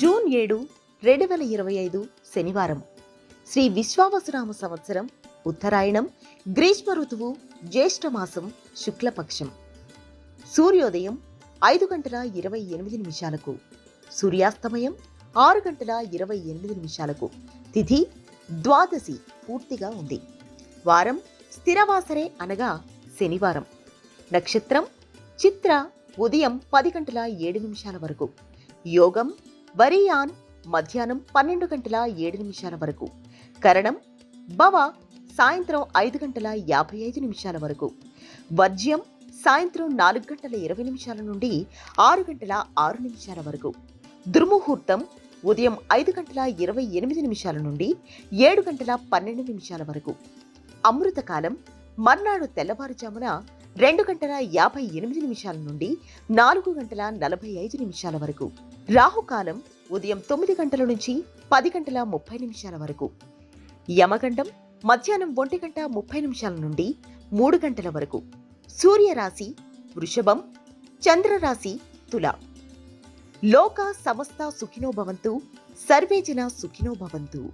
June ఏడు రెండు వేల ఇరవై ఐదు శనివారం. శ్రీ విశ్వావసరామ సంవత్సరం ఉత్తరాయణం గ్రీష్మ ఋతువు జ్యేష్ఠమాసం శుక్లపక్షం. సూర్యోదయం ఐదు గంటల ఇరవై ఎనిమిది నిమిషాలకు. సూర్యాస్తమయం ఆరు గంటల ఇరవై ఎనిమిది నిమిషాలకు. తిథి ద్వాదశి పూర్తిగా ఉంది. వారం స్థిరవాసరే అనగా శనివారం. నక్షత్రం చిత్ర ఉదయం పది గంటల ఏడు నిమిషాల వరకు. యోగం వరియాన్ మధ్యాహ్నం పన్నెండు గంటల ఏడు నిమిషాల వరకు. కరణం భవ సాయంత్రం ఐదు గంటల యాభై ఐదు నిమిషాల వరకు. వర్జ్యం సాయంత్రం నాలుగు గంటల ఇరవై నిమిషాల నుండి ఆరు గంటల ఆరు నిమిషాల వరకు. దుర్ముహూర్తం ఉదయం ఐదు గంటల ఇరవై ఎనిమిది నిమిషాల నుండి ఏడు గంటల పన్నెండు నిమిషాల వరకు. అమృతకాలం మర్నాడు తెల్లవారుజామున రెండు గంటల యాభై ఎనిమిది నిమిషాల నుండి నాలుగు గంటల నలభై ఐదు నిమిషాల వరకు. రాహుకాలం ఉదయం తొమ్మిది గంటల నుంచి పది గంటల ముప్పై నిమిషాల వరకు. యమగండం మధ్యాహ్నం ఒంటి గంట ముప్పై నిమిషాల నుండి మూడు గంటల వరకు. సూర్యరాశి వృషభం చంద్రరాశి తుల. లోక సమస్త సుఖినోభవంతు సర్వేజన సుఖినోభవంతు